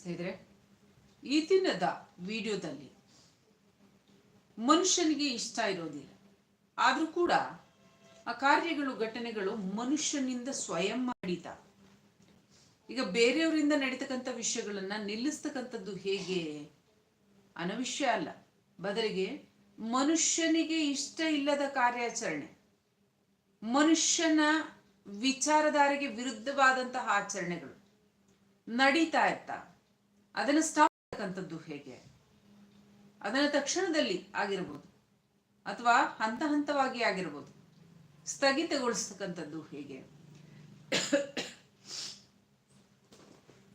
ಸ್ನೇಹಿತರೆ ಈ ದಿನದ ವಿಡಿಯೋದಲ್ಲಿ ಮನುಷ್ಯನಿಗೆ ಇಷ್ಟ ಇರೋದಿಲ್ಲ. ಆದರೂ ಕೂಡ ಆ ಕಾರ್ಯಗಳು, ಘಟನೆಗಳು ಮನುಷ್ಯನಿಂದ ಸ್ವಯಂ ಮಾಡಿದ. ಈಗ ಬೇರೆಯವರಿಂದ ನಡೀತಕ್ಕಂಥ ವಿಷಯಗಳನ್ನ ನಿಲ್ಲಿಸ್ತಕ್ಕಂಥದ್ದು ಹೇಗೆ? ಅನವಿಷ್ಯ ವಿಷಯ ಅಲ್ಲ. ಬದಲಿಗೆ ಮನುಷ್ಯನಿಗೆ ಇಷ್ಟ ಇಲ್ಲದ ಕಾರ್ಯಾಚರಣೆ, ಮನುಷ್ಯನ ವಿಚಾರಧಾರೆಗೆ ವಿರುದ್ಧವಾದಂತಹ ಆಚರಣೆಗಳು ನಡೀತಾ ಇರ್ತಾ. ಅದನ್ನು ಸ್ಟಾಪ್ ಮಾಡ್ತಕ್ಕಂಥದ್ದು ಹೇಗೆ? ಅದನ್ನ ತಕ್ಷಣದಲ್ಲಿ ಆಗಿರ್ಬೋದು. ಅಥವಾ ಹಂತ ಹಂತವಾಗಿ ಆಗಿರ್ಬೋದು. ಸ್ಥಗಿತಗೊಳಿಸ್ತಕ್ಕಂಥದ್ದು ಹೇಗೆ?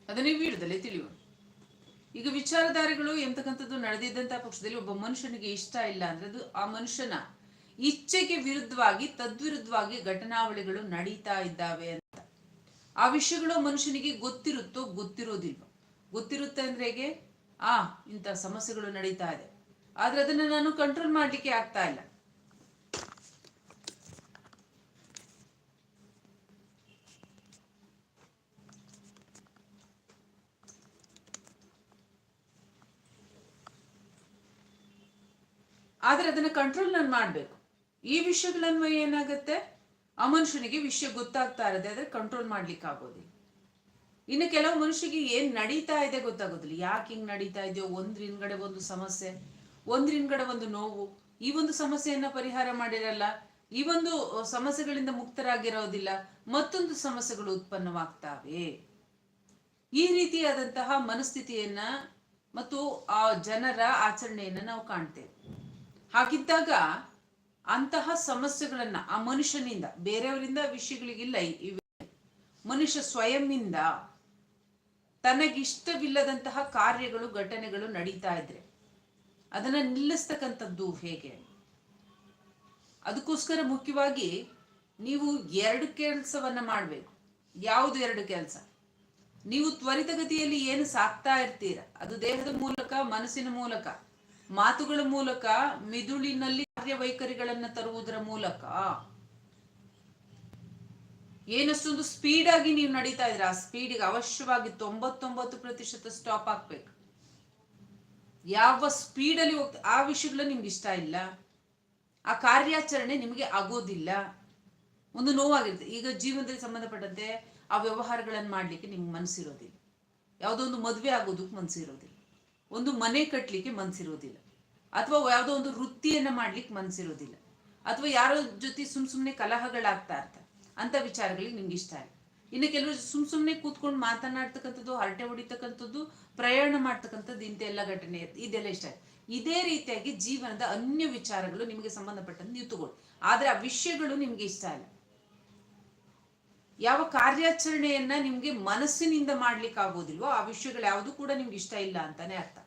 ಅದನ್ನೇ ವಿಡಿಯೋದಲ್ಲಿ ತಿಳಿಯೋಣ. ಈಗ ವಿಚಾರಧಾರೆಗಳು ಎಂತಕ್ಕಂಥದ್ದು ನಡೆದಿದ್ದಂತಹ ಪಕ್ಷದಲ್ಲಿ ಒಬ್ಬ ಮನುಷ್ಯನಿಗೆ ಇಷ್ಟ ಇಲ್ಲ ಅಂದ್ರೆ ಅದು ಆ ಮನುಷ್ಯನ ಇಚ್ಛೆಗೆ ವಿರುದ್ಧವಾಗಿ, ತದ್ವಿರುದ್ಧವಾಗಿ ಘಟನಾವಳಿಗಳು ನಡೀತಾ ಇದ್ದಾವೆ ಅಂತ. ಆ ವಿಷಯಗಳು ಮನುಷ್ಯನಿಗೆ ಗೊತ್ತಿರುತ್ತೋ ಗೊತ್ತಿರೋದಿಲ್ವೋ? ಗೊತ್ತಿರುತ್ತೆ ಅಂದ್ರೆ ಹೇಗೆ? ಆ, ಇಂಥ ಸಮಸ್ಯೆಗಳು ನಡೀತಾ ಇದೆ. ಆದ್ರೆ ಅದನ್ನ ನಾನು ಕಂಟ್ರೋಲ್ ಮಾಡ್ಲಿಕ್ಕೆ ಆಗ್ತಾ ಇಲ್ಲ. ಆದ್ರೆ ಅದನ್ನ ಕಂಟ್ರೋಲ್ ನಾನು ಮಾಡ್ಬೇಕು. ಈ ವಿಷಯಗಳನ್ವಯ ಏನಾಗುತ್ತೆ? ಆ ಮನುಷ್ಯನಿಗೆ ವಿಷಯ ಗೊತ್ತಾಗ್ತಾ ಇರದೆ ಆದ್ರೆ ಕಂಟ್ರೋಲ್ ಮಾಡ್ಲಿಕ್ಕೆ ಆಗೋದಿಲ್ಲ ಇನ್ನು ಕೆಲವು ಮನುಷ್ಯರಿಗೆ ಏನ್ ನಡೀತಾ ಇದೆ ಗೊತ್ತಾಗೋದಿಲ್ಲ. ಯಾಕೆ ಹಿಂಗ್ ನಡೀತಾ ಇದೆಯೋ ಒಂದ್ರ ಹಿಂದ್ಗಡೆ ಒಂದು ಸಮಸ್ಯೆ ಒಂದ್ರ ಹಿಂದ್ಗಡೆ ಒಂದು ನೋವು, ಈ ಒಂದು ಸಮಸ್ಯೆಯನ್ನ ಪರಿಹಾರ ಮಾಡಿರಲ್ಲ. ಈ ಒಂದು ಸಮಸ್ಯೆಗಳಿಂದ ಮುಕ್ತರಾಗಿರೋದಿಲ್ಲ, ಮತ್ತೊಂದು ಸಮಸ್ಯೆಗಳು ಉತ್ಪನ್ನವಾಗ್ತಾವೆ. ಈ ರೀತಿಯಾದಂತಹ ಮನಸ್ಥಿತಿಯನ್ನ ಮತ್ತು ಆ ಜನರ ಆಚರಣೆಯನ್ನ ನಾವು ಕಾಣ್ತೇವೆ. ಹಾಗಿದ್ದಾಗ ಅಂತಹ ಸಮಸ್ಯೆಗಳನ್ನ, ಆ ಮನುಷ್ಯನಿಂದ, ಬೇರೆಯವರಿಂದ ವಿಷಯಗಳಿಗಿಲ್ಲ ಮನುಷ್ಯ ಸ್ವಯಂನಿಂದ ತನಗಿಷ್ಟವಿಲ್ಲದಂತಹ ಕಾರ್ಯಗಳು, ಘಟನೆಗಳು ನಡೀತಾ ಇದ್ರೆ ಅದನ್ನ ನಿಲ್ಲಿಸ್ತಕ್ಕಂಥದ್ದು ಹೇಗೆ? ಅದಕ್ಕೋಸ್ಕರ ಮುಖ್ಯವಾಗಿ ನೀವು ಎರಡು ಕೆಲಸವನ್ನ ಮಾಡಬೇಕು. ಯಾವುದು ಎರಡು ಕೆಲಸ? ನೀವು ತ್ವರಿತಗತಿಯಲ್ಲಿ ಏನು ಸಾಕ್ತಾ ಇರ್ತೀರ? ಅದು ದೇಹದ ಮೂಲಕ, ಮನಸ್ಸಿನ ಮೂಲಕ, ಮಾತುಗಳ ಮೂಲಕ, ಮಿದುಳಿನಲ್ಲಿ ಕಾರ್ಯವೈಖರಿಗಳನ್ನ ತರುವುದರ ಮೂಲಕ. ಏನಷ್ಟೊಂದು ಸ್ಪೀಡ್ ಆಗಿ ನೀವು ನಡೀತಾ ಇದ್ರೆ ಆ ಸ್ಪೀಡಿಗೆ ಅವಶ್ಯವಾಗಿ ತೊಂಬತ್ತೊಂಬತ್ತು ಪ್ರತಿಶತ ಸ್ಟಾಪ್ ಆಗ್ಬೇಕು ಯಾವ ಸ್ಪೀಡಲ್ಲಿ ಹೋಗ್ತಾ, ಆ ವಿಷಯಗಳು ನಿಮ್ಗೆ ಇಷ್ಟ ಇಲ್ಲ. ಆ ಕಾರ್ಯಾಚರಣೆ ನಿಮಗೆ ಆಗೋದಿಲ್ಲ. ಒಂದು ನೋವಾಗಿರುತ್ತೆ. ಈಗ ಜೀವನದಲ್ಲಿ ಸಂಬಂಧಪಟ್ಟಂತೆ ಆ ವ್ಯವಹಾರಗಳನ್ನು ಮಾಡ್ಲಿಕ್ಕೆ ನಿಮ್ಗೆ ಮನಸ್ಸಿರೋದಿಲ್ಲ ಯಾವುದೋ ಒಂದು ಮದುವೆ ಆಗೋದಕ್ಕೆ ಮನಸ್ಸಿರೋದಿಲ್ಲ ಒಂದು ಮನೆ ಕಟ್ಟಲಿಕ್ಕೆ ಮನಸ್ಸಿರೋದಿಲ್ಲ ಅಥವಾ ಯಾವುದೋ ಒಂದು ವೃತ್ತಿಯನ್ನು ಮಾಡ್ಲಿಕ್ಕೆ ಮನಸ್ಸಿರೋದಿಲ್ಲ ಅಥವಾ ಯಾರೋ ಜೊತೆ ಸುಮ್ ಸುಮ್ಮನೆ ಕಲಹಗಳಾಗ್ತಾ ಇರ್ತಾರೆ. ಅಂತ ವಿಚಾರಗಳಿಗೆ ನಿಮ್ಗೆ ಇಷ್ಟ ಇಲ್ಲ ಇನ್ನು ಕೆಲವರು ಸುಮ್ ಸುಮ್ಮನೆ ಕೂತ್ಕೊಂಡು ಮಾತನಾಡ್ತಕ್ಕಂಥದ್ದು, ಹರಟೆ ಹೊಡಿತಕ್ಕಂಥದ್ದು, ಪ್ರಯಾಣ ಮಾಡ್ತಕ್ಕಂಥದ್ದು ಇಂತೆಲ್ಲ ಘಟನೆ ಇದೆಲ್ಲ ಇಷ್ಟ ಇದೇ ರೀತಿಯಾಗಿ ಜೀವನದ ಅನ್ಯ ವಿಚಾರಗಳು ನಿಮಗೆ ಸಂಬಂಧಪಟ್ಟಂತ ನೀವು ತಗೊಳ್ಳಿ. ಆದ್ರೆ ಆ ವಿಷಯಗಳು ನಿಮ್ಗೆ ಇಷ್ಟ ಇಲ್ಲ. ಯಾವ ಕಾರ್ಯಾಚರಣೆಯನ್ನ ನಿಮ್ಗೆ ಮನಸ್ಸಿನಿಂದ ಮಾಡ್ಲಿಕ್ಕೆ ಆಗೋದಿಲ್ವೋ ಆ ವಿಷಯಗಳು ಯಾವುದು ಕೂಡ ನಿಮ್ಗೆ ಇಷ್ಟ ಇಲ್ಲ ಅಂತಾನೆ ಅರ್ಥ.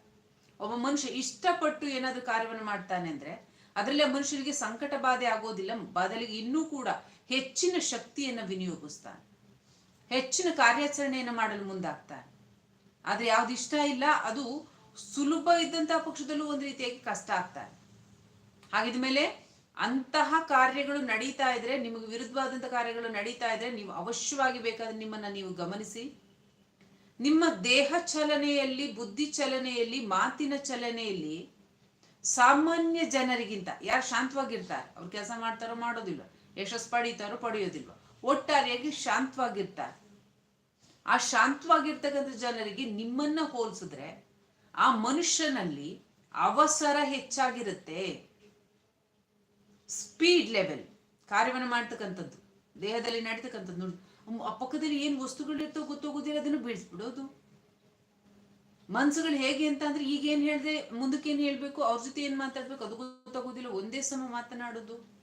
ಒಬ್ಬ ಮನುಷ್ಯ ಇಷ್ಟಪಟ್ಟು ಏನಾದ್ರೂ ಕಾರ್ಯವನ್ನು ಮಾಡ್ತಾನೆ ಅಂದ್ರೆ, ಅದರಲ್ಲಿ ಆ ಮನುಷ್ಯರಿಗೆ ಸಂಕಟ ಬಾಧೆ ಆಗೋದಿಲ್ಲ. ಬದಲಿಗೆ ಇನ್ನೂ ಕೂಡ ಹೆಚ್ಚಿನ ಶಕ್ತಿಯನ್ನು ವಿನಿಯೋಗಿಸ್ತಾನೆ. ಹೆಚ್ಚಿನ ಕಾರ್ಯಾಚರಣೆಯನ್ನು ಮಾಡಲು ಮುಂದಾಗ್ತಾನೆ. ಆದರೆ ಯಾವ್ದು ಇಷ್ಟ ಇಲ್ಲ, ಅದು ಸುಲಭ ಇದ್ದಂತಹ ಪಕ್ಷದಲ್ಲೂ ಒಂದು ರೀತಿಯಾಗಿ ಕಷ್ಟ ಆಗ್ತಾನೆ. ಹಾಗಿದ ಮೇಲೆ ಅಂತಹ ಕಾರ್ಯಗಳು ನಡೀತಾ ಇದ್ರೆ, ನಿಮಗೆ ವಿರುದ್ಧವಾದಂತಹ ಕಾರ್ಯಗಳು ನಡೀತಾ ಇದ್ರೆ ನೀವು ಅವಶ್ಯವಾಗಿ ಬೇಕಾದ್ರೆ ನಿಮ್ಮನ್ನ ನೀವು ಗಮನಿಸಿ. ನಿಮ್ಮ ದೇಹ ಚಲನೆಯಲ್ಲಿ, ಬುದ್ಧಿ ಚಲನೆಯಲ್ಲಿ, ಮಾತಿನ ಚಲನೆಯಲ್ಲಿ ಸಾಮಾನ್ಯ ಜನರಿಗಿಂತ, ಯಾರು ಶಾಂತವಾಗಿರ್ತಾರೆ, ಅವ್ರು ಕೆಲಸ ಮಾಡ್ತಾರೋ ಮಾಡೋದಿಲ್ಲ ಯಶಸ್ ಪಡೀತಾರೋ ಪಡೆಯೋದಿಲ್ವ. ಒಟ್ಟಾರೆಯಾಗಿ ಶಾಂತವಾಗಿರ್ತಾರೆ. ಆ ಶಾಂತವಾಗಿರ್ತಕ್ಕಂಥ ಜನರಿಗೆ ನಿಮ್ಮನ್ನ ಹೋಲಿಸಿದ್ರೆ ಆ ಮನುಷ್ಯನಲ್ಲಿ ಅವಸರ ಹೆಚ್ಚಾಗಿರುತ್ತೆ. ಸ್ಪೀಡ್ ಲೆವೆಲ್, ಕಾರ್ಯವನ್ನು ಮಾಡ್ತಕ್ಕಂಥದ್ದು, ದೇಹದಲ್ಲಿ ನಡೀತಕ್ಕಂಥದ್ದು ನೋಡಿ. ಆ ಪಕ್ಕದಲ್ಲಿ ಏನ್ ವಸ್ತುಗಳಿರ್ತೋ ಗೊತ್ತಾಗೋದಿಲ್ಲ ಅದನ್ನು ಬೀಳಿಸ್ಬಿಡೋದು. ಮನ್ಸುಗಳು ಹೇಗೆ ಅಂತ ಅಂದ್ರೆ ಈಗ ಏನ್ ಹೇಳ್ದೆ, ಮುಂದಕ್ಕೆ ಏನ್ ಹೇಳ್ಬೇಕು, ಅವ್ರ ಜೊತೆ ಏನ್ ಮಾತಾಡ್ಬೇಕು, ಅದು ಗೊತ್ತಾಗೋದಿಲ್ಲ ಒಂದೇ ಸಮ ಮಾತನಾಡೋದು.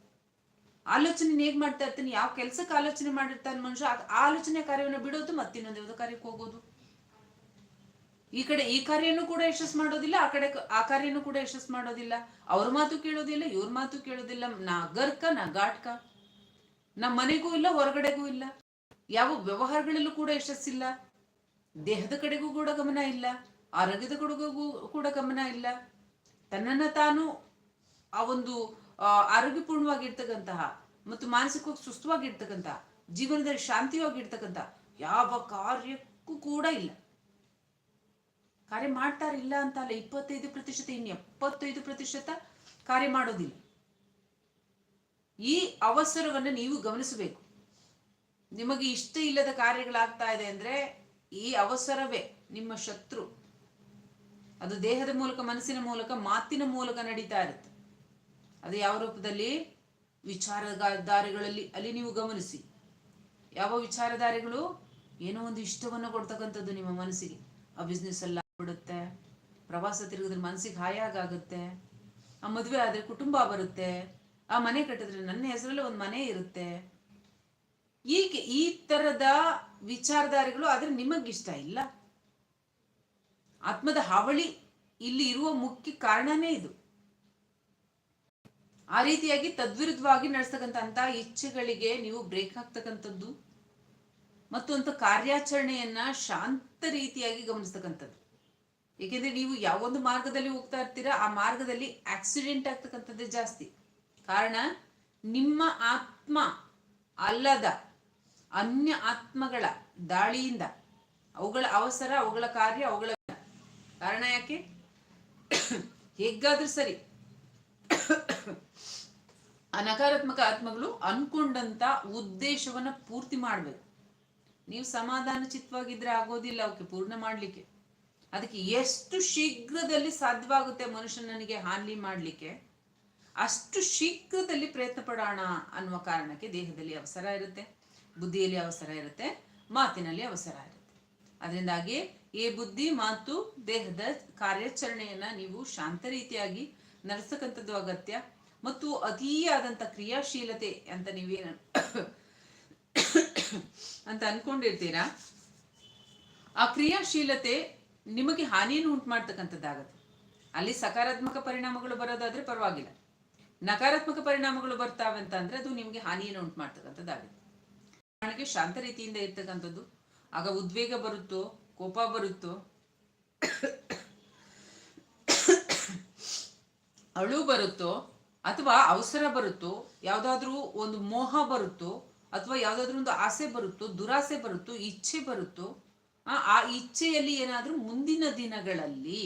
ಆಲೋಚನೆ ಹೇಗ್ ಮಾಡ್ತಾ ಇರ್ತಾನೆ? ಯಾವ ಕೆಲಸಕ್ಕೆ ಆಲೋಚನೆ ಮಾಡಿರ್ತಾನೆ ಮನುಷ್ಯ? ಆ ಆಲೋಚನೆ ಕಾರ್ಯವನ್ನು ಬಿಡೋದು ಮತ್ತಿನ್ನೊಂದು ಯಾವುದೋ ಕಾರ್ಯಕ್ಕೆ ಹೋಗೋದು. ಈ ಕಡೆ ಈ ಕಾರ್ಯನೂ ಕೂಡ ಯಶಸ್ ಮಾಡೋದಿಲ್ಲ, ಆ ಕಡೆ ಆ ಕಾರ್ಯನೂ ಕೂಡ ಯಶಸ್ ಮಾಡೋದಿಲ್ಲ. ಅವ್ರ ಮಾತು ಕೇಳೋದಿಲ್ಲ, ಇವ್ರ ಮಾತು ಕೇಳೋದಿಲ್ಲ. ನಾ ಗರ್ಕ, ನಾ ಗಾಟ್ಕ ನಮ್ಮ ಮನೆಗೂ ಇಲ್ಲ, ಹೊರಗಡೆಗೂ ಇಲ್ಲ. ಯಾವ ವ್ಯವಹಾರಗಳಲ್ಲೂ ಕೂಡ ಯಶಸ್ಸಿಲ್ಲ. ದೇಹದ ಕಡೆಗೂ ಕೂಡ ಗಮನ ಇಲ್ಲ. ಆರೋಗ್ಯದ ಕಡೆಗೂ ಕೂಡ ಗಮನ ಇಲ್ಲ. ತನ್ನನ್ನ ತಾನು ಆ ಒಂದು ಆರೋಗ್ಯಪೂರ್ಣವಾಗಿರ್ತಕ್ಕಂತಹ ಮತ್ತು ಮಾನಸಿಕವಾಗಿ ಸುಸ್ಥವಾಗಿರ್ತಕ್ಕಂತಹ ಜೀವನದಲ್ಲಿ ಶಾಂತಿಯಾಗಿರ್ತಕ್ಕಂಥ ಯಾವ ಕಾರ್ಯಕ್ಕೂ ಕೂಡ ಇಲ್ಲ. ಕಾರ್ಯ ಮಾಡ್ತಾರಿಲ್ಲ ಅಂತ ಅಲ್ಲ, ಇಪ್ಪತ್ತೈದು ಪ್ರತಿಶತ, ಇನ್ನು ಎಪ್ಪತ್ತೈದು ಪ್ರತಿಶತ ಕಾರ್ಯ ಮಾಡೋದಿಲ್ಲ. ಈ ಅವಸರವನ್ನು ನೀವು ಗಮನಿಸಬೇಕು. ನಿಮಗೆ ಇಷ್ಟ ಇಲ್ಲದ ಕಾರ್ಯಗಳಾಗ್ತಾ ಇದೆ ಅಂದ್ರೆ ಈ ಅವಸರವೇ ನಿಮ್ಮ ಶತ್ರು. ಅದು ದೇಹದ ಮೂಲಕ, ಮನಸ್ಸಿನ ಮೂಲಕ, ಮಾತಿನ ಮೂಲಕ ನಡೀತಾ ಇರುತ್ತೆ. ಅದು ಯಾವ ರೂಪದಲ್ಲಿ? ವಿಚಾರಧಾರೆಗಳಲ್ಲಿ ಅಲ್ಲಿ ನೀವು ಗಮನಿಸಿ. ಯಾವ ವಿಚಾರಧಾರೆಗಳು ಏನೋ ಒಂದು ಇಷ್ಟವನ್ನು ಕೊಡ್ತಕ್ಕಂಥದ್ದು ನಿಮ್ಮ ಮನಸ್ಸಿಗೆ. ಆ ಬಿಸ್ನೆಸ್ ಎಲ್ಲ ಬಿಡುತ್ತೆ ಪ್ರವಾಸ ತಿರುಗಿದ್ರೆ ಮನಸ್ಸಿಗೆ ಹಾಯಾಗುತ್ತೆ ಆ ಮದುವೆ ಆದ್ರೆ ಕುಟುಂಬ ಬರುತ್ತೆ. ಆ ಮನೆ ಕಟ್ಟಿದ್ರೆ ನನ್ನ ಹೆಸರಲ್ಲಿ ಒಂದು ಮನೆ ಇರುತ್ತೆ. ಹೀಗೆ ಈ ತರದ ವಿಚಾರಧಾರೆಗಳು ಆದ್ರೆ ನಿಮಗಿಷ್ಟ ಇಲ್ಲ. ಆತ್ಮದ ಹಾವಳಿ ಇಲ್ಲಿ ಇರುವ ಮುಖ್ಯ ಕಾರಣನೇ ಇದು. ಆ ರೀತಿಯಾಗಿ ತದ್ವಿರುದ್ಧವಾಗಿ ನಡೆಸ್ತಕ್ಕಂಥ ಇಚ್ಛೆಗಳಿಗೆ ನೀವು ಬ್ರೇಕ್ ಹಾಕ್ತಕ್ಕಂಥದ್ದು ಮತ್ತು ಅಂತ ಕಾರ್ಯಾಚರಣೆಯನ್ನ ಶಾಂತ ರೀತಿಯಾಗಿ ಗಮನಿಸ್ತಕ್ಕಂಥದ್ದು. ಏಕೆಂದ್ರೆ ನೀವು ಯಾವೊಂದು ಮಾರ್ಗದಲ್ಲಿ ಹೋಗ್ತಾ ಇರ್ತೀರಾ, ಆ ಮಾರ್ಗದಲ್ಲಿ ಆಕ್ಸಿಡೆಂಟ್ ಆಗ್ತಕ್ಕಂಥದ್ದೇ ಜಾಸ್ತಿ. ಕಾರಣ, ನಿಮ್ಮ ಆತ್ಮ ಅಲ್ಲದ ಅನ್ಯ ಆತ್ಮಗಳ ದಾಳಿಯಿಂದ, ಅವುಗಳ ಅವಸರ, ಅವುಗಳ ಕಾರ್ಯ, ಅವುಗಳ ಕಾರಣ ಯಾಕೆ? ಹೇಗಾದ್ರೂ ಸರಿ ಆ ನಕಾರಾತ್ಮಕ ಆತ್ಮಗಳು ಅನ್ಕೊಂಡಂತ ಉದ್ದೇಶವನ್ನ ಪೂರ್ತಿ ಮಾಡ್ಬೇಕು. ನೀವು ಸಮಾಧಾನ ಚಿತ್ತವಾಗಿದ್ರೆ ಆಗೋದಿಲ್ಲ ಅವಕ್ಕೆ ಪೂರ್ಣ ಮಾಡ್ಲಿಕ್ಕೆ. ಅದಕ್ಕೆ ಎಷ್ಟು ಶೀಘ್ರದಲ್ಲಿ ಸಾಧ್ಯವಾಗುತ್ತೆ ಮನುಷ್ಯನಿಗೆ ಹಾನಿ ಮಾಡ್ಲಿಕ್ಕೆ, ಅಷ್ಟು ಶೀಘ್ರದಲ್ಲಿ ಪ್ರಯತ್ನ ಪಡೋಣ ಅನ್ನುವ ಕಾರಣಕ್ಕೆ ದೇಹದಲ್ಲಿ ಅವಸರ ಇರುತ್ತೆ, ಬುದ್ಧಿಯಲ್ಲಿ ಅವಸರ ಇರುತ್ತೆ, ಮಾತಿನಲ್ಲಿ ಅವಸರ ಇರುತ್ತೆ. ಅದರಿಂದಾಗಿ ಈ ಬುದ್ಧಿ, ಮಾತು, ದೇಹದ ಕಾರ್ಯಾಚರಣೆಯನ್ನ ನೀವು ಶಾಂತ ರೀತಿಯಾಗಿ ನಡೆಸತಕ್ಕಂಥದ್ದು ಅಗತ್ಯ. ಮತ್ತು ಅತಿಯಾದಂಥ ಕ್ರಿಯಾಶೀಲತೆ ಅಂತ ನೀವೇನು ಅಂತ ಅನ್ಕೊಂಡಿರ್ತೀರಾ? ಆ ಕ್ರಿಯಾಶೀಲತೆ ನಿಮಗೆ ಹಾನಿಯನ್ನು ಉಂಟು ಮಾಡ್ತಕ್ಕಂಥದ್ದಾಗತ್ತೆ ಅಲ್ಲಿ ಸಕಾರಾತ್ಮಕ ಪರಿಣಾಮಗಳು ಬರೋದಾದ್ರೆ ಪರವಾಗಿಲ್ಲ. ನಕಾರಾತ್ಮಕ ಪರಿಣಾಮಗಳು ಬರ್ತಾವೆ ಅಂತ ಅದು ನಿಮಗೆ ಹಾನಿಯನ್ನು ಉಂಟು ಮಾಡ್ತಕ್ಕಂಥದ್ದಾಗುತ್ತೆ ಕಾರಣಕ್ಕೆ ಶಾಂತ ರೀತಿಯಿಂದ ಇರ್ತಕ್ಕಂಥದ್ದು. ಆಗ ಉದ್ವೇಗ ಬರುತ್ತೋ, ಕೋಪ ಬರುತ್ತೋ, ಅಳು ಬರುತ್ತೋ ಅಥವಾ ಅವಸರ ಬರುತ್ತೋ, ಯಾವುದಾದ್ರೂ ಒಂದು ಮೋಹ ಬರುತ್ತೋ, ಅಥವಾ ಯಾವುದಾದ್ರೂ ಒಂದು ಆಸೆ ಬರುತ್ತೋ, ದುರಾಸೆ ಬರುತ್ತೋ, ಇಚ್ಛೆ ಬರುತ್ತೋ, ಆ ಇಚ್ಛೆಯಲ್ಲಿ ಏನಾದ್ರೂ ಮುಂದಿನ ದಿನಗಳಲ್ಲಿ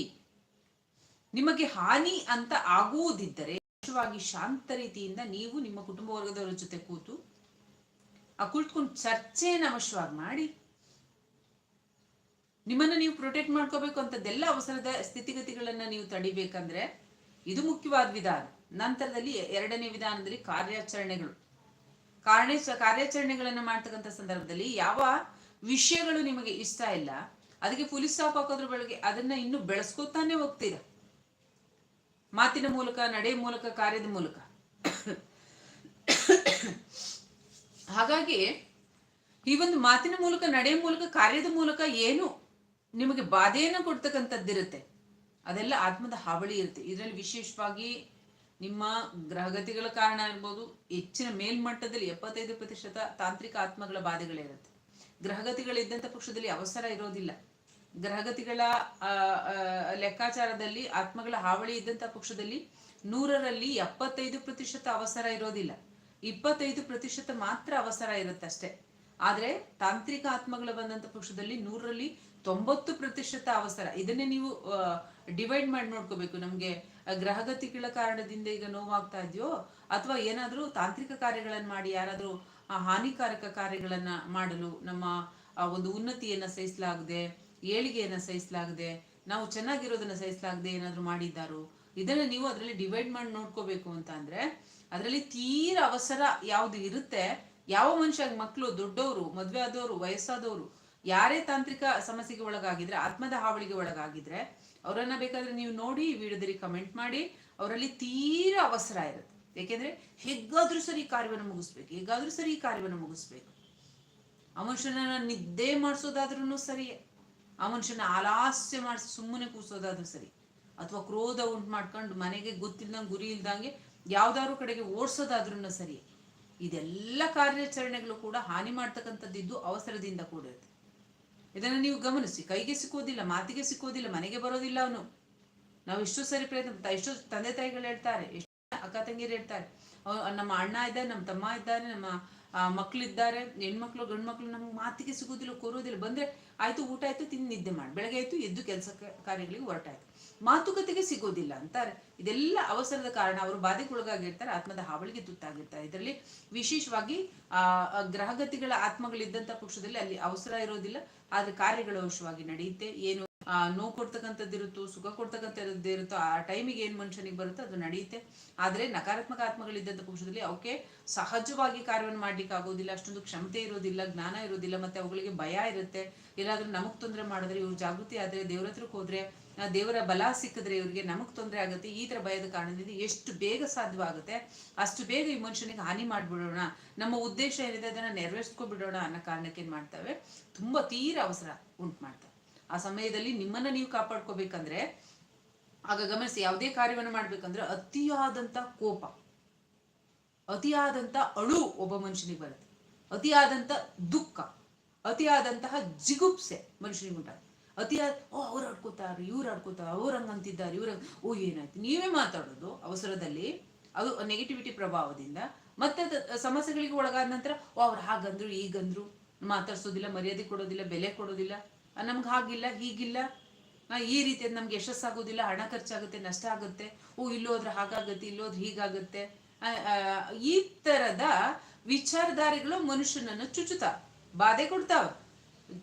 ನಿಮಗೆ ಹಾನಿ ಅಂತ ಆಗುವುದಿದ್ದರೆ, ವಿಶೇಷವಾಗಿ ಶಾಂತ ರೀತಿಯಿಂದ ನೀವು ನಿಮ್ಮ ಕುಟುಂಬ ವರ್ಗದವರ ಜೊತೆ ಕೂತು, ಆ ಕುಳಿತುಕೊಂಡು ಚರ್ಚೆಯನ್ನು ಅವಶ್ಯವಾಗಿ ಮಾಡಿ, ನಿಮ್ಮನ್ನ ನೀವು ಪ್ರೊಟೆಕ್ಟ್ ಮಾಡ್ಕೋಬೇಕು ಅಂತದ್ದೆಲ್ಲ ಅವಸರದ ಸ್ಥಿತಿಗತಿಗಳನ್ನ ನೀವು ತಡಿಬೇಕಂದ್ರೆ ಇದು ಮುಖ್ಯವಾದ ವಿಧಾನ. ನಂತರದಲ್ಲಿ ಎರಡನೇ ವಿಧಾನದಲ್ಲಿ ಕಾರ್ಯಾಚರಣೆಗಳು. ಕಾರಣ ಕಾರ್ಯಾಚರಣೆಗಳನ್ನು ಮಾಡ್ತಕ್ಕಂಥ ಸಂದರ್ಭದಲ್ಲಿ ಯಾವ ವಿಷಯಗಳು ನಿಮಗೆ ಇಷ್ಟ ಇಲ್ಲ, ಅದಕ್ಕೆ ಪೊಲೀಸ್ ಸ್ಟಾಪ್ ಹಾಕೋದ್ರ ಬೆಳಗ್ಗೆ ಅದನ್ನ ಇನ್ನು ಬೆಳೆಸ್ಕೋತಾನೆ ಹೋಗ್ತೀರ. ಮಾತಿನ ಮೂಲಕ ನಡೆ ಮೂಲಕ, ಕಾರ್ಯದ ಮೂಲಕ. ಹಾಗಾಗಿ ಈ ಒಂದು ಮಾತಿನ ಮೂಲಕ ನಡೆ ಮೂಲಕ, ಕಾರ್ಯದ ಮೂಲಕ ಏನು ನಿಮಗೆ ಬಾಧೆಯನ್ನು ಕೊಡ್ತಕ್ಕಂಥದ್ದಿರುತ್ತೆ. ಅದೆಲ್ಲ ಆತ್ಮದ ಹಾವಳಿ ಇರುತ್ತೆ. ಇದರಲ್ಲಿ ವಿಶೇಷವಾಗಿ ನಿಮ್ಮ ಗ್ರಹಗತಿಗಳ ಕಾರಣ ಇರ್ಬೋದು, ಹೆಚ್ಚಿನ ಮೇಲ್ಮಟ್ಟದಲ್ಲಿ ಎಪ್ಪತ್ತೈದು ಪ್ರತಿಶತ ತಾಂತ್ರಿಕ ಆತ್ಮಗಳ ಬಾಧೆಗಳಿರುತ್ತೆ. ಗ್ರಹಗತಿಗಳಿದ್ದಂಥ ಪಕ್ಷದಲ್ಲಿ ಅವಸರ ಇರೋದಿಲ್ಲ. ಗ್ರಹಗತಿಗಳ ಲೆಕ್ಕಾಚಾರದಲ್ಲಿ ಆತ್ಮಗಳ ಹಾವಳಿ ಇದ್ದಂಥ ಪಕ್ಷದಲ್ಲಿ ನೂರರಲ್ಲಿ ಎಪ್ಪತ್ತೈದು ಪ್ರತಿಶತ ಅವಸರ ಇರೋದಿಲ್ಲ. ಇಪ್ಪತ್ತೈದು ಪ್ರತಿಶತ ಮಾತ್ರ ಅವಸರ ಇರುತ್ತಷ್ಟೇ ಆದ್ರೆ ತಾಂತ್ರಿಕ ಆತ್ಮಗಳು ಬಂದಂತ ಪಕ್ಷದಲ್ಲಿ ನೂರರಲ್ಲಿ ತೊಂಬತ್ತು ಪ್ರತಿಶತ ಅವಸರ. ಇದನ್ನೇ ನೀವು ಡಿವೈಡ್ ಮಾಡಿ ನೋಡ್ಕೋಬೇಕು. ನಮ್ಗೆ ಗ್ರಹಗತಿಗಳ ಕಾರಣದಿಂದ ಈಗ ನೋವಾಗ್ತಾ ಇದೆಯೋ, ಅಥವಾ ಏನಾದರೂ ತಾಂತ್ರಿಕ ಕಾರ್ಯಗಳನ್ನು ಮಾಡಿ, ಯಾರಾದ್ರೂ ಹಾನಿಕಾರಕ ಕಾರ್ಯಗಳನ್ನು ಮಾಡಲು ನಮ್ಮ ಒಂದು ಉನ್ನತಿಯನ್ನು ಸಹಿಸಲಾಗದೆ, ಏಳಿಗೆಯನ್ನ ಸಹಿಸಲಾಗದೆ, ನಾವು ಚೆನ್ನಾಗಿರೋದನ್ನ ಸಹಿಸಲಾಗದೆ ಏನಾದರೂ ಮಾಡಿದ್ದಾರೋ, ಇದನ್ನ ನೀವು ಅದರಲ್ಲಿ ಡಿವೈಡ್ ಮಾಡಿ ನೋಡ್ಕೋಬೇಕು ಅಂತ ಅಂದ್ರೆ, ಅದರಲ್ಲಿ ತೀರ ಅವಸರ ಯಾವ್ದು ಇರುತ್ತೆ, ಯಾವ ಮನುಷ್ಯ ಮಕ್ಕಳು ದೊಡ್ಡವರು ಮದ್ವೆ ಆದವರು ವಯಸ್ಸಾದವರು ಯಾರೇ ತಾಂತ್ರಿಕ ಸಮಸ್ಯೆಗೆ ಒಳಗಾಗಿದ್ರೆ, ಆತ್ಮದ ಹಾವಳಿಗೆ ಒಳಗಾಗಿದ್ರೆ ಅವರನ್ನ ಬೇಕಾದ್ರೆ ನೀವು ನೋಡಿ ವಿಡಿಯೋದಲ್ಲಿ ಕಮೆಂಟ್ ಮಾಡಿ. ಅವರಲ್ಲಿ ತೀರ ಅವಸರ ಇರುತ್ತೆ. ಯಾಕೆಂದ್ರೆ ಹೇಗಾದ್ರೂ ಸರಿ ಕಾರ್ಯವನ್ನು ಮುಗಿಸ್ಬೇಕು. ಹೇಗಾದ್ರೂ ಸರಿ ಕಾರ್ಯವನ್ನು ಮುಗಿಸ್ಬೇಕು. ಆ ಮನುಷ್ಯನ ನಿದ್ದೆ ಮಾಡಿಸೋದಾದ್ರೂ ಸರಿ. ಆ ಮನುಷ್ಯನ ಆಲಾಸ್ಯ ಮಾಡಿಸಿ ಸುಮ್ಮನೆ ಕೂಸೋದಾದ್ರೂ ಸರಿ. ಅಥವಾ ಕ್ರೋಧ ಉಂಟು ಮಾಡ್ಕೊಂಡು ಮನೆಗೆ ಗೊತ್ತಿಲ್ದಂಗೆ, ಗುರಿ ಇಲ್ದಂಗೆ ಯಾವ್ದಾದ್ರು ಕಡೆಗೆ ಓಡಿಸೋದಾದ್ರೂ ಸರಿ. ಇದೆಲ್ಲ ಕಾರ್ಯಾಚರಣೆಗಳು ಕೂಡ ಹಾನಿ ಮಾಡ್ತಕ್ಕಂಥದ್ದಿದ್ದು ಅವಸರದಿಂದ ಕೂಡಿರುತ್ತೆ. ಇದನ್ನು ನೀವು ಗಮನಿಸಿ. ಕೈಗೆ ಸಿಕ್ಕೋದಿಲ್ಲ ಮಾತಿಗೆ ಸಿಕ್ಕೋದಿಲ್ಲ ಮನೆಗೆ ಬರೋದಿಲ್ಲ ಅವನು. ನಾವು ಎಷ್ಟು ಸರಿ ಪ್ರಯತ್ನ ಎಷ್ಟು ತಂದೆ ತಾಯಿಗಳು ಹೇಳ್ತಾರೆ ಎಷ್ಟು ಅಕ್ಕ ತಂಗಿರು ಹೇಳ್ತಾರೆ. ನಮ್ಮ ಅಣ್ಣ ಇದ್ದಾನೆ, ನಮ್ಮ ತಮ್ಮ ಇದ್ದಾನೆ, ನಮ್ಮ ಆ, ಮಕ್ಳಿದ್ದಾರೆ ಹೆಣ್ಮಕ್ಳು ಗಂಡು ಮಕ್ಳು ನಮ್ಗೆ ಮಾತಿಗೆ ಸಿಗೋದಿಲ್ಲ ಕೊರೋದಿಲ್ಲ ಬಂದ್ರೆ ಆಯ್ತು ಊಟ ಆಯ್ತು ತಿಂದು ನಿದ್ದೆ ಮಾಡಿ. ಬೆಳಗ್ಗೆ ಆಯ್ತು ಎದ್ದು ಕೆಲಸ ಕಾರ್ಯಗಳಿಗೆ ಹೊರಟಾಯ್ತು. ಮಾತುಕತೆಗೆ ಸಿಗೋದಿಲ್ಲ ಅಂತಾರೆ. ಇದೆಲ್ಲ ಅವಸರದ ಕಾರಣ. ಅವರು ಬಾಧೆಗೊಳಗಾಗಿರ್ತಾರೆ ಆತ್ಮದ ಹಾವಳಿಗೆ ತುತ್ತಾಗಿರ್ತಾರೆ. ಇದರಲ್ಲಿ ವಿಶೇಷವಾಗಿ ಆ ಗ್ರಹಗತಿಗಳ ಆತ್ಮಗಳಿದ್ದಂತ ಪಕ್ಷದಲ್ಲಿ ಅಲ್ಲಿ ಅವಸರ ಇರೋದಿಲ್ಲ. ಆದ್ರೆ ಕಾರ್ಯಗಳು ಅವಶ್ಯವಾಗಿ ನಡೆಯುತ್ತೆ. ಏನು ಆ, ನೋವು ಕೊಡ್ತಕ್ಕಂಥದ್ದು ಇರುತ್ತೋ ಸುಖ ಕೊಡ್ತಕ್ಕಂಥದ್ದು ಇರುತ್ತೋ ಆ ಟೈಮಿಗೆ ಏನು ಮನುಷ್ಯನಿಗೆ ಬರುತ್ತೋ ಅದು ನಡೆಯುತ್ತೆ. ಆದ್ರೆ ನಕಾರಾತ್ಮಕ ಆತ್ಮಗಳಿದ್ದಂಥ ಪುರುಷದಲ್ಲಿ ಅವಕ್ಕೆ ಸಹಜವಾಗಿ ಕಾರ್ಯವನ್ನು ಮಾಡ್ಲಿಕ್ಕೆ ಆಗೋದಿಲ್ಲ ಅಷ್ಟೊಂದು ಕ್ಷಮತೆ ಇರೋದಿಲ್ಲ ಜ್ಞಾನ ಇರೋದಿಲ್ಲ ಮತ್ತೆ ಅವುಗಳಿಗೆ ಭಯ ಇರುತ್ತೆ. ಎಲ್ಲಾದ್ರೂ ನಮಗ್ ತೊಂದರೆ ಮಾಡಿದ್ರೆ ಇವ್ರು ಜಾಗೃತಿ ಆದ್ರೆ ದೇವ್ರ ಹತ್ರಕ್ಕೆ ಹೋದ್ರೆ ದೇವರ ಬಲ ಸಿಕ್ಕಿದ್ರೆ ಇವರಿಗೆ ನಮಗ್ ತೊಂದರೆ ಆಗುತ್ತೆ. ಈ ತರ ಭಯದ ಕಾರಣದಿಂದ ಎಷ್ಟು ಬೇಗ ಸಾಧ್ಯವಾಗುತ್ತೆ ಅಷ್ಟು ಬೇಗ ಈ ಮನುಷ್ಯನಿಗೆ ಹಾನಿ ಮಾಡ್ಬಿಡೋಣ ನಮ್ಮ ಉದ್ದೇಶ ಏನಿದೆ ಅದನ್ನ ನೆರವೇರಿಸ್ಕೊಬಿಡೋಣ ಅನ್ನೋ ಕಾರಣಕ್ಕೆ ಏನ್ ಮಾಡ್ತವೆ? ತುಂಬಾ ತೀರ ಅವಸರ ಉಂಟು ಮಾಡ್ತವೆ. ಆ ಸಮಯದಲ್ಲಿ ನಿಮ್ಮನ್ನ ನೀವು ಕಾಪಾಡ್ಕೋಬೇಕಂದ್ರೆ, ಆಗ ಗಮನಿಸಿ ಯಾವುದೇ ಕಾರ್ಯವನ್ನು ಮಾಡ್ಬೇಕಂದ್ರೆ ಅತಿಯಾದಂತ ಕೋಪ, ಅತಿಯಾದಂತ ಅಳು ಒಬ್ಬ ಮನುಷ್ಯನಿಗೆ ಬರುತ್ತೆ. ಅತಿಯಾದಂತ ದುಃಖ, ಅತಿಯಾದಂತಹ ಜಿಗುಪ್ಸೆ ಮನುಷ್ಯನಿಗೆ ಉಂಟಾಗುತ್ತೆ. ಅತಿಯಾದ ಓ, ಅವ್ರು ಆಡ್ಕೋತಾರೆ, ಇವ್ರು ಆಡ್ಕೋತಾರೆ, ಅವ್ರು ಹಂಗಂತಿದ್ದಾರೆ ಇವ್ರ ಓ, ಏನಾಯ್ತು? ನೀವೇ ಮಾತಾಡೋದು ಅವಸರದಲ್ಲಿ, ಅದು ನೆಗೆಟಿವಿಟಿ ಪ್ರಭಾವದಿಂದ, ಮತ್ತೆ ಸಮಸ್ಯೆಗಳಿಗೆ ಒಳಗಾದ ನಂತರ, ಓ, ಅವ್ರು ಹಾಗಂದ್ರು, ಈಗಂದ್ರು, ಮಾತಾಡ್ಸೋದಿಲ್ಲ, ಮರ್ಯಾದೆ ಕೊಡೋದಿಲ್ಲ, ಬೆಲೆ ಕೊಡೋದಿಲ್ಲ. ನಮ್ಗೆ ಹಾಗಿಲ್ಲ, ಹೀಗಿಲ್ಲ. ಈ ರೀತಿಯಾದ ನಮ್ಗೆ ಯಶಸ್ಸಾಗೋದಿಲ್ಲ, ಹಣ ಖರ್ಚಾಗುತ್ತೆ, ನಷ್ಟ ಆಗುತ್ತೆ. ಓ ಇಲ್ಲೋದ್ರೆ ಹಾಗಾಗುತ್ತೆ ಇಲ್ಲೋದ್ರೆ ಹೀಗಾಗುತ್ತೆ. ಈ ತರದ ವಿಚಾರಧಾರೆಗಳು ಮನುಷ್ಯನನ್ನು ಚುಚುತ ಬಾಧೆ ಕೊಡ್ತಾವ.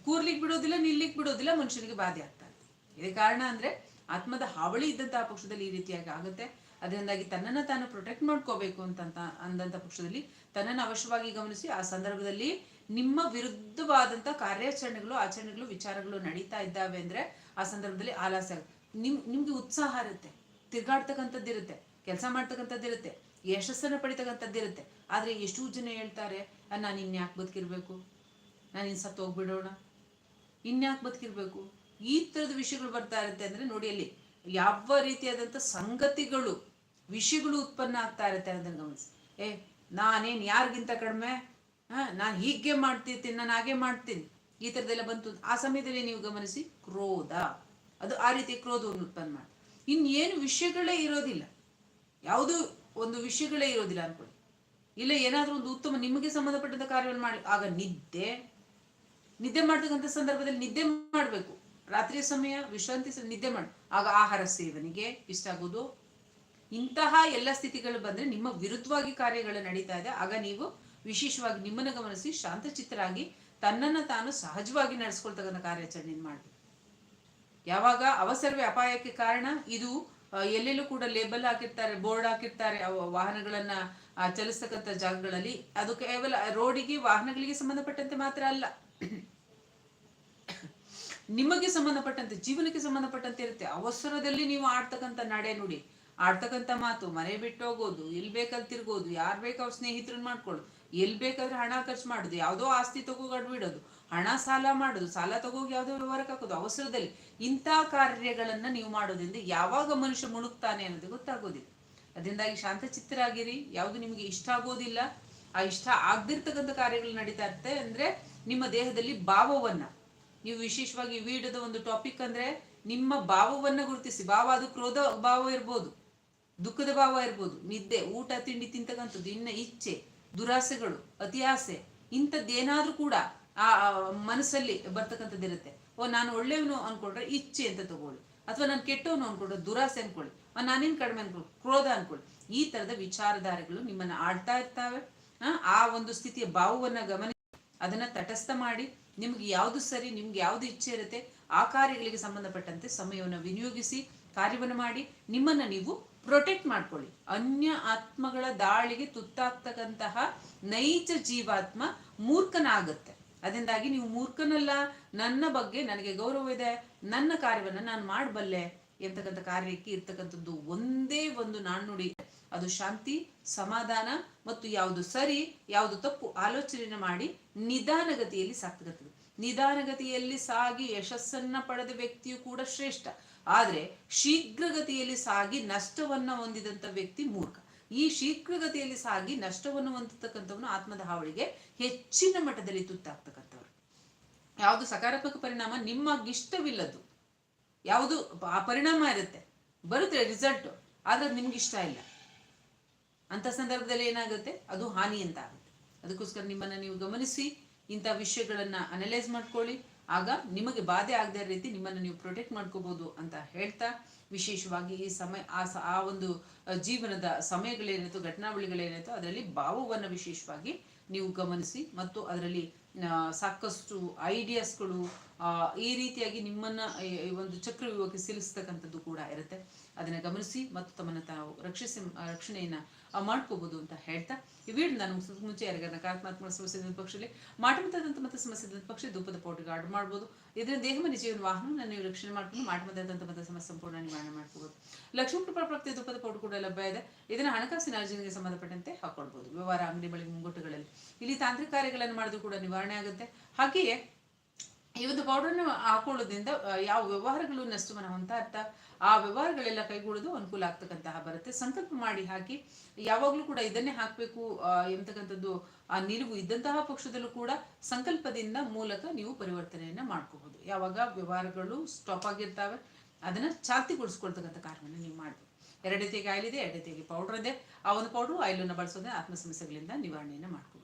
ಕೂರ್ಲಿಕ್ ಬಿಡೋದಿಲ್ಲ, ನಿಲ್ಲಿಕ್ ಬಿಡೋದಿಲ್ಲ, ಮನುಷ್ಯನಿಗೆ ಬಾಧೆ ಆಗ್ತಾ ಇದೆ. ಕಾರಣ ಅಂದ್ರೆ ಆತ್ಮದ ಹಾವಳಿ ಇದ್ದಂತಹ ಪಕ್ಷದಲ್ಲಿ ಈ ರೀತಿಯಾಗಿ ಆಗುತ್ತೆ. ಅದರಿಂದಾಗಿ ತನ್ನನ್ನ ತಾನು ಪ್ರೊಟೆಕ್ಟ್ ಮಾಡ್ಕೋಬೇಕು ಅಂತ ಅಂದಂತ ಪಕ್ಷದಲ್ಲಿ ತನ್ನನ್ನು ಅವಶ್ಯವಾಗಿ ಗಮನಿಸಿ ಆ ಸಂದರ್ಭದಲ್ಲಿ ನಿಮ್ಮ ವಿರುದ್ಧವಾದಂತ ಕಾರ್ಯಾಚರಣೆಗಳು, ಆಚರಣೆಗಳು, ವಿಚಾರಗಳು ನಡೀತಾ ಇದ್ದಾವೆ ಅಂದರೆ ಆ ಸಂದರ್ಭದಲ್ಲಿ ಆಲಾಸ. ನಿಮ್, ನಿಮ್ಗೆ ಉತ್ಸಾಹ ಇರುತ್ತೆ. ತಿರ್ಗಾಡ್ತಕ್ಕಂಥದ್ದಿರುತ್ತೆ ಕೆಲಸ ಮಾಡ್ತಕ್ಕಂಥದ್ದು ಇರುತ್ತೆ. ಯಶಸ್ಸನ್ನು ಪಡಿತಕ್ಕಂಥದ್ದು ಇರುತ್ತೆ. ಆದ್ರೆ ಎಷ್ಟೋ ಜನ ಹೇಳ್ತಾರೆ ನಾನು ಇನ್ಯಾಕೆ ಬದುಕಿರ್ಬೇಕು? ನಾನು ಇನ್ನು ಸತ್ತು ಹೋಗ್ಬಿಡೋಣ? ಇನ್ಯಾಕೆ ಬದುಕಿರ್ಬೇಕು? ಈ ತರದ ವಿಷಯಗಳು ಬರ್ತಾ ಇರುತ್ತೆ ಅಂದ್ರೆ ನೋಡಿ ಅಲ್ಲಿ ಯಾವ ರೀತಿಯಾದಂತ ಸಂಗತಿಗಳು, ವಿಷಯಗಳು ಉತ್ಪನ್ನ ಆಗ್ತಾ ಇರುತ್ತೆ ಅಂತ ಗಮನಿಸಿ. ಏ, ನಾನೇನು ಯಾರಿಗಿಂತ ಕಡಿಮೆ? ನಾನು ಹೀಗೆ ಮಾಡ್ತಿರ್ತೀನಿ, ನಾನು ಹಾಗೆ ಮಾಡ್ತೀನಿ. ಈ ಥರದ್ದೆಲ್ಲ ಬಂತು. ಆ ಸಮಯದಲ್ಲಿ ನೀವು ಗಮನಿಸಿ, ಕ್ರೋಧ. ಅದು ಆ ರೀತಿ ಕ್ರೋಧವನ್ನು ಉತ್ಪನ್ನ ಮಾಡಿ. ಇನ್ನೇನು ವಿಷಯಗಳೇ ಇರೋದಿಲ್ಲ. ಯಾವುದು ಒಂದು ವಿಷಯಗಳೇ ಇರೋದಿಲ್ಲ ಅನ್ಕೊಳ್ಳಿ. ಇಲ್ಲ ಏನಾದರೂ ಒಂದು ಉತ್ತಮ, ನಿಮಗೆ ಸಂಬಂಧಪಟ್ಟಂತ ಕಾರ್ಯವನ್ನು ಮಾಡಿ, ಆಗ ನಿದ್ದೆ. ನಿದ್ದೆ ಮಾಡ್ತಕ್ಕಂಥ ಸಂದರ್ಭದಲ್ಲಿ ನಿದ್ದೆ ಮಾಡಬೇಕು. ರಾತ್ರಿಯ ಸಮಯ, ವಿಶ್ರಾಂತಿ ನಿದ್ದೆ ಮಾಡಿ. ಆಗ ಆಹಾರ ಸೇವನೆಗೆ ಇಷ್ಟ ಆಗೋದು. ಇಂತಹ ಎಲ್ಲ ಸ್ಥಿತಿಗಳು ಬಂದ್ರೆ ನಿಮ್ಮ ವಿರುದ್ಧವಾಗಿ ಕಾರ್ಯಗಳು ನಡೀತಾ ಇದೆ. ಆಗ ನೀವು ವಿಶೇಷವಾಗಿ ನಿಮ್ಮನ್ನು ಗಮನಿಸಿ ಶಾಂತಚಿತ್ತರಾಗಿ ತನ್ನನ್ನ ತಾನು ಸಹಜವಾಗಿ ನಡೆಸ್ಕೊಳ್ತಕ್ಕಂಥ ಕಾರ್ಯಾಚರಣೆ ಮಾಡಬೇಕು ಯಾವಾಗ ಅವಸರವೇ ಅಪಾಯಕ್ಕೆ ಕಾರಣ, ಇದು ಎಲ್ಲೆಲ್ಲೂ ಕೂಡ ಲೇಬಲ್ ಹಾಕಿರ್ತಾರೆ, ಬೋರ್ಡ್ ಹಾಕಿರ್ತಾರೆ ವಾಹನಗಳನ್ನ ಚಲಿಸ್ತಕ್ಕಂಥ ಜಾಗಗಳಲ್ಲಿ. ಅದು ಕೇವಲ ರೋಡಿಗೆ ವಾಹನಗಳಿಗೆ ಸಂಬಂಧಪಟ್ಟಂತೆ ಮಾತ್ರ ಅಲ್ಲ. ನಿಮಗೆ ಸಂಬಂಧಪಟ್ಟಂತೆ, ಜೀವನಕ್ಕೆ ಸಂಬಂಧಪಟ್ಟಂತೆ ಇರುತ್ತೆ. ಅವಸರದಲ್ಲಿ ನೀವು ಆಡ್ತಕ್ಕಂಥ ನಡೆ ನುಡಿ, ಆಡ್ತಕ್ಕಂಥ ಮಾತು, ಮನೆ ಬಿಟ್ಟು ಹೋಗೋದು ಎಲ್ ಬೇಕಲ್ಲಿ ತಿರ್ಗೋದು, ಯಾರ್ ಬೇಕು ಅವ್ರ ಸ್ನೇಹಿತರನ್ನ ಮಾಡ್ಕೊಳ್ಳೋದು. ಎಲ್ ಬೇಕಾದ್ರೆ ಹಣ ಖರ್ಚು ಮಾಡುದು, ಯಾವುದೋ ಆಸ್ತಿ ತಗೋ ಬಿಡೋದು, ಹಣ ಸಾಲ ಮಾಡೋದು, ಸಾಲ ತಗೋಗಿ ಯಾವುದೋ ವ್ಯವಹಾರಕ್ಕೆ ಹಾಕೋದು, ಅವಸರದಲ್ಲಿ ಇಂಥ ಕಾರ್ಯಗಳನ್ನ ನೀವು ಮಾಡೋದ್ರಿಂದ ಯಾವಾಗ ಮನುಷ್ಯ ಮುಣುಕ್ತಾನೆ ಅನ್ನೋದು ಗೊತ್ತಾಗೋದಿಲ್ಲ. ಅದರಿಂದಾಗಿ ಶಾಂತಚಿತ್ತರಾಗಿರಿ, ಯಾವುದು ನಿಮಗೆ ಇಷ್ಟ ಆಗೋದಿಲ್ಲ, ಆ ಇಷ್ಟ ಆಗ್ದಿರ್ತಕ್ಕಂಥ ಕಾರ್ಯಗಳು ನಡೀತಾ ಇರುತ್ತೆ ಅಂದ್ರೆ ನಿಮ್ಮ ದೇಹದಲ್ಲಿ ಭಾವವನ್ನ. ನೀವು ವಿಶೇಷವಾಗಿ ವೀಡದ ಒಂದು ಟಾಪಿಕ್ ಅಂದ್ರೆ ನಿಮ್ಮ ಭಾವವನ್ನ ಗುರುತಿಸಿ, ಭಾವ ಅದು ಕ್ರೋಧ ಭಾವ ಇರ್ಬೋದು, ದುಃಖದ ಭಾವ ಇರ್ಬೋದು, ನಿದ್ದೆ, ಊಟ, ತಿಂಡಿ ತಿಂತಕ್ಕಂಥದ್ದು, ಇನ್ನ ಇಚ್ಛೆ ದುರಾಸೆಗಳು ಅತಿಯಾಸೆ ಇಂಥದ್ದೇನಾದ್ರೂ ಕೂಡ ಆ ಮನಸ್ಸಲ್ಲಿ ಬರ್ತಕ್ಕಂಥದ್ದಿರುತ್ತೆ ಓ, ನಾನು ಒಳ್ಳೆಯವನು ಅನ್ಕೊಂಡ್ರೆ ಇಚ್ಛೆ ಅಂತ ತಗೊಳ್ಳಿ. ಅಥವಾ ನಾನು ಕೆಟ್ಟವನು ಅನ್ಕೊಂಡ್ರೆ ದುರಾಸೆ ಅನ್ಕೊಳ್ಳಿ. ನಾನೇನು ಕಡಿಮೆ ಅನ್ಕೊಳ್ಳಿ? ಕ್ರೋಧ ಅನ್ಕೊಳ್ಳಿ. ಈ ತರದ ವಿಚಾರಧಾರೆಗಳು ನಿಮ್ಮನ್ನ ಆಡ್ತಾ ಇರ್ತಾವೆ. ಆ ಒಂದು ಸ್ಥಿತಿಯ ಭಾವವನ್ನ ಗಮನಿಸಿ ಅದನ್ನ ತಟಸ್ಥ ಮಾಡಿ, ನಿಮ್ಗೆ ಯಾವ್ದು ಸರಿ, ನಿಮ್ಗೆ ಯಾವ್ದು ಇಚ್ಛೆ ಇರುತ್ತೆ, ಆ ಕಾರ್ಯಗಳಿಗೆ ಸಂಬಂಧಪಟ್ಟಂತೆ ಸಮಯವನ್ನು ವಿನಿಯೋಗಿಸಿ, ಕಾರ್ಯವನ್ನು ಮಾಡಿ, ನಿಮ್ಮನ್ನ ನೀವು ಪ್ರೊಟೆಕ್ಟ್ ಮಾಡ್ಕೊಳ್ಳಿ. ಅನ್ಯ ಆತ್ಮಗಳ ದಾಳಿಗೆ ತುತ್ತಾಗ್ತಕ್ಕಂತಹ ನೈಜ ಜೀವಾತ್ಮ ಮೂರ್ಖನಾಗತ್ತೆ. ಅದರಿಂದಾಗಿ ನೀವು ಮೂರ್ಖನಲ್ಲ, ನನ್ನ ಬಗ್ಗೆ ನನಗೆ ಗೌರವ ಇದೆ, ನನ್ನ ಕಾರ್ಯವನ್ನ ನಾನು ಮಾಡಬಲ್ಲೆ ಎಂತಕ್ಕಂಥ ಕಾರ್ಯಕ್ಕೆ ಇರ್ತಕ್ಕಂಥದ್ದು ಒಂದೇ ಒಂದು ನಾಣ್ಣುಡಿ. ಅದು ಶಾಂತಿ, ಸಮಾಧಾನ ಮತ್ತು ಯಾವುದು ಸರಿ, ಯಾವುದು ತಪ್ಪು ಆಲೋಚನೆ ಮಾಡಿ ನಿಧಾನಗತಿಯಲ್ಲಿ ಸಾಕ್ತಕ್ಕಂಥದ್ದು. ನಿಧಾನಗತಿಯಲ್ಲಿ ಸಾಗಿ ಯಶಸ್ಸನ್ನ ಪಡೆದ ವ್ಯಕ್ತಿಯು ಕೂಡ ಶ್ರೇಷ್ಠ. ಆದ್ರೆ ಶೀಘ್ರಗತಿಯಲ್ಲಿ ಸಾಗಿ ನಷ್ಟವನ್ನ ಹೊಂದಿದಂತ ವ್ಯಕ್ತಿ ಮೂರ್ಖ. ಈ ಶೀಘ್ರಗತಿಯಲ್ಲಿ ಸಾಗಿ ನಷ್ಟವನ್ನು ಹೊಂದತಕ್ಕಂಥವನು ಆತ್ಮದ ಹಾವಳಿಗೆ ಹೆಚ್ಚಿನ ಮಟ್ಟದಲ್ಲಿ ತುತ್ತಾಗ್ತಕ್ಕಂಥವ್ರು. ಯಾವುದು ಸಕಾರಾತ್ಮಕ ಪರಿಣಾಮ ನಿಮಗೆ ಇಷ್ಟವಿಲ್ಲದು ಯಾವುದು ಆ ಪರಿಣಾಮ ಇರುತ್ತೆ. ಬರುತ್ತೆ ರಿಸಲ್ಟ್ ಆದ್ರೆ ನಿಮ್ಗೆ ಇಷ್ಟ ಇಲ್ಲ. ಅಂತ ಸಂದರ್ಭದಲ್ಲಿ ಏನಾಗುತ್ತೆ? ಅದು ಹಾನಿ ಅಂತ ಆಗುತ್ತೆ. ಅದಕ್ಕೋಸ್ಕರ ನಿಮ್ಮನ್ನ ನೀವು ಗಮನಿಸಿ. ಇಂಥ ವಿಷಯಗಳನ್ನು ಅನಲೈಸ್ ಮಾಡ್ಕೊಳ್ಳಿ. ಆಗ ನಿಮಗೆ ಬಾಧೆ ಆಗದ ರೀತಿ ನಿಮ್ಮನ್ನು ನೀವು ಪ್ರೊಟೆಕ್ಟ್ ಮಾಡ್ಕೋಬಹುದು ಅಂತ ಹೇಳ್ತಾ, ವಿಶೇಷವಾಗಿ ಈ ಸಮಯ, ಆ ಆ ಒಂದು ಜೀವನದ ಸಮಯಗಳೇನಿತ್ತು ಘಟನಾವಳಿಗಳೇನಿತ್ತು ಅದರಲ್ಲಿ ಭಾವವನ್ನು ವಿಶೇಷವಾಗಿ ನೀವು ಗಮನಿಸಿ ಮತ್ತು ಅದರಲ್ಲಿ ಸಾಕಷ್ಟು ಐಡಿಯಾಸ್ಗಳು ಈ ರೀತಿಯಾಗಿ ನಿಮ್ಮನ್ನ, ಈ ಒಂದು ಚಕ್ರವ್ಯೂಹಕ್ಕೆ ಸಿಲಿಸ್ತಕ್ಕಂಥದ್ದು ಕೂಡ ಇರುತ್ತೆ. ಅದನ್ನ ಗಮನಿಸಿ ಮತ್ತು ತಮ್ಮನ್ನ ತಾವು ರಕ್ಷಿಸಿ ರಕ್ಷಣೆಯನ್ನ ಮಾಡ್ಕೋಬಹುದು ಅಂತ ಹೇಳ್ತಾ, ಈ ನಾನು ಮುಂಚೆ ಯಾರಿಗಾರ ನಕಾರಾತ್ಮಕ ಸಮಸ್ಯೆ ಇದ್ದ ಪಕ್ಷದಲ್ಲಿ ಮಾಟಮತದಂತ ಮತ್ತು ಸಮಸ್ಯೆ ಇದ್ದ ಪಕ್ಷ ಧೂಪದ ಪೌಡರ್ಗೆ ಆರ್ಡರ್ ಮಾಡ್ಬೋದು. ಇದರಿಂದ ದೇಹ ಮನೆ ಜೀವನ ವಾಹನ ನೀವು ರಕ್ಷಣೆ ಮಾಡ್ಕೊಂಡು ಮಾಟಮತದಂತ ಮತ್ತು ಸಮಸ್ಯೆ ಸಂಪೂರ್ಣ ನಿವಾರಣೆ ಮಾಡ್ಕೋಬಹುದು ಲಕ್ಷ್ಮೀ ಕೃಪಾ ಪ್ರಾಪ್ತಿಯ ಧೂಪದ ಪೌಡರ್ ಕೂಡ ಲಭ್ಯ ಇದೆ. ಇದನ್ನ ಹಣಕಾಸಿನ ಅರ್ಜನೆಗೆ ಸಂಬಂಧಪಟ್ಟಂತೆ ಹಾಕೊಳ್ಬಹುದು ವ್ಯವಹಾರ ಅಂಗಡಿ ಬಳಿ ಮುಂಗಟ್ಟುಗಳಲ್ಲಿ. ಇಲ್ಲಿ ತಾಂತ್ರಿಕ ಕಾರ್ಯಗಳನ್ನು ಮಾಡಿದ್ರು ಕೂಡ ನಿವಾರಣೆ ಆಗುತ್ತೆ. ಹಾಗೆಯೇ ಈ ಒಂದು ಪೌಡರ್ನ ಹಾಕೊಳ್ಳೋದ್ರಿಂದ ಯಾವ ವ್ಯವಹಾರಗಳು ನಷ್ಟವನ್ನು ಹೊಂತಾ ಅರ್ಥ ಆ ವ್ಯವಹಾರಗಳೆಲ್ಲ ಕೈಗೂಡೋದು ಅನುಕೂಲ ಆಗ್ತಕ್ಕಂತಹ ಬರುತ್ತೆ. ಸಂಕಲ್ಪ ಮಾಡಿ ಹಾಕಿ, ಯಾವಾಗಲೂ ಕೂಡ ಇದನ್ನೇ ಹಾಕಬೇಕು ಎಂಬತಕ್ಕಂಥದ್ದು ಆ ನಿಲುವು ಇದ್ದಂತಹ ಪಕ್ಷದಲ್ಲೂ ಕೂಡ ಸಂಕಲ್ಪದಿಂದ ಮೂಲಕ ನೀವು ಪರಿವರ್ತನೆಯನ್ನ ಮಾಡ್ಕೋಬಹುದು. ಯಾವಾಗ ವ್ಯವಹಾರಗಳು ಸ್ಟಾಪ್ ಆಗಿರ್ತಾವೆ, ಅದನ್ನ ಚಾಲ್ತಿಗೊಳಿಸ್ಕೊಳ್ತಕ್ಕಂಥ ಕಾರ್ಯವನ್ನು ನೀವು ಮಾಡಬೇಕು. ಎರಡನೇ ತೆಗೆ ಆಯಿಲ್ ಇದೆ ಎರಡು ರೀತಿಯಾಗಿ ಪೌಡರ್ ಇದೆ. ಆ ಒಂದು ಪೌಡರ್ ಆಯಿಲನ್ನು ಬಳಸೋದೇ ಆತ್ಮ ಸಮಸ್ಯೆಗಳಿಂದ ನಿವಾರಣೆಯನ್ನು ಮಾಡ್ಕೋಬಹುದು.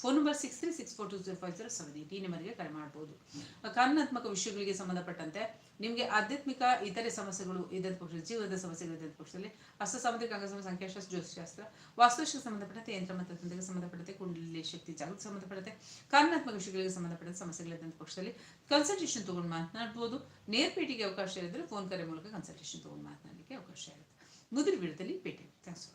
Phone number six three six four two zero five zero seven eight ಈ ನಂಬರ್ಗೆ ಕರೆ ಮಾಡ್ಬೋದು. ಕಾನೂನಾತ್ಮಕ ವಿಷಯಗಳಿಗೆ ಸಂಬಂಧಪಟ್ಟಂತೆ ನಿಮಗೆ ಆಧ್ಯಾತ್ಮಿಕ ಇತರೆ ಸಮಸ್ಯೆಗಳು ಇದ್ದಂಥ ಪಕ್ಷ ಜೀವನದ ಸಮಸ್ಯೆಗಳು ಇದ್ದಂಥ ಪಕ್ಷದಲ್ಲಿ ಅಸ್ತ ಸಾಮಾಜಿಕ ಅಂಗಸಮ ಸಂಖ್ಯಾಶಾಸ್ತ್ರ ಜ್ಯೋತಿಷಾಸ್ತ್ರ ವಾಸ್ತುಶಾಸ್ತ್ರ ಸಂಬಂಧಪಟ್ಟಂತೆ, ಯಂತ್ರ ಮತ್ತು ತಂತ್ರಕ್ಕೆ ಸಂಬಂಧಪಟ್ಟಂತೆ, ಕುಂಡಲಿ ಶಕ್ತಿ, ಜಾಗೃತಿ ಸಂಬಂಧಪಟ್ಟಂತೆ, ಕಾನೂನಾತ್ಮಕ ವಿಷಯಗಳಿಗೆ ಸಂಬಂಧಪಟ್ಟ ಸಮಸ್ಯೆಗಳಿದ್ದಂಥ ಪಕ್ಷದಲ್ಲಿ ಕನ್ಸಲ್ಟೇಷನ್ ತಗೊಂಡು ಮಾತನಾಡ್ಬೋದು. ನೇರ್ಪೇಟಿಗೆ ಅವಕಾಶ ಇದ್ದರೆ ಫೋನ್ ಕರೆ ಮೂಲಕ ಕನ್ಸಲ್ಟೇಷನ್ ತಗೊಂಡು ಮಾತನಾಡಲಿಕ್ಕೆ ಅವಕಾಶ ಇರುತ್ತೆ. ಮುಂದಿನ ವಿಡಿಯೋದಲ್ಲಿ ಭೇಟಿ ಥ್ಯಾಂಕ್ಸ್